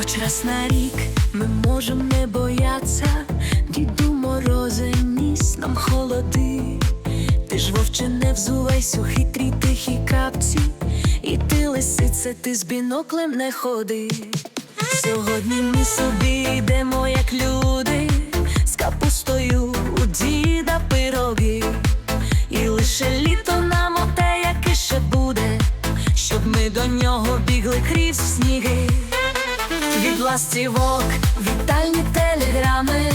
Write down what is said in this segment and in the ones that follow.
Хоч раз на рік ми можем не бояться, діду морози ніс нам холоди. Ти ж вовче не взувайся у хитрі тихі капці, і ти лисице, ти з біноклем не ходи. Сьогодні ми собі йдемо, як люди, Від ластівок, вітальні телеграми.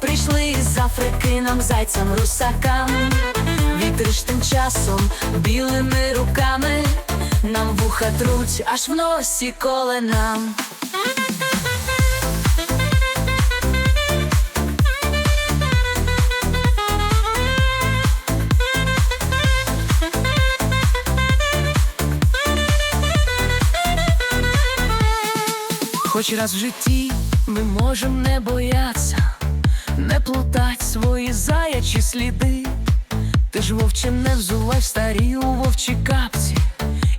Прийшли із Африки нам зайцям русакам. Вітри ж тим часом білими руками. Нам вуха труть, аж в носі коле нам Хоч раз в житті ми можем не бояться, не плутать свої заячі сліди. Ти ж вовче не взувай в старі у вовчі капці,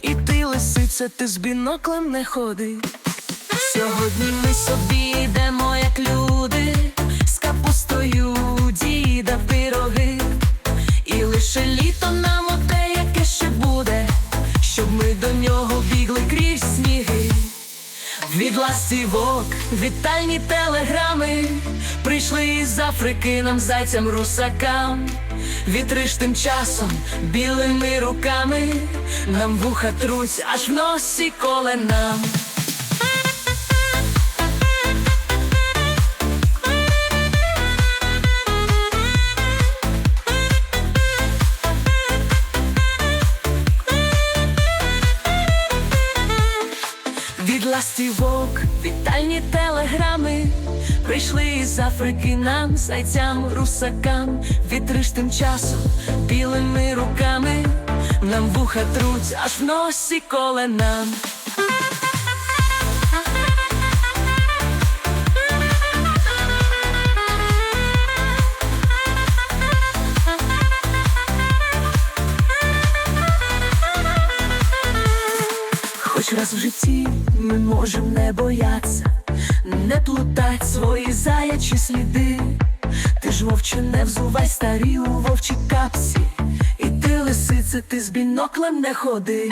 і ти лисиця, ти з біноклем не ходи. Сьогодні ми собі йдемо, як люди, з капустою діда пироги. І лише літо нам Від ластівок, вітальні телеграми. Прийшли із Африки нам зайцям русакам. Вітри ж тим часом білими руками. Нам вуха трусь, аж в носі коле ластівок, вітальні телеграми. Прийшли із Африки нам, зайцям, русакам. Вітриш тим часом білими руками. Нам вуха труть, аж в носі коле нам Хоч раз в житті ми можем не бояться, не плутать свої заячі сліди. Ти ж вовче не взувай старі у вовчі капці, і ти лисице, ти з біноклем не ходи.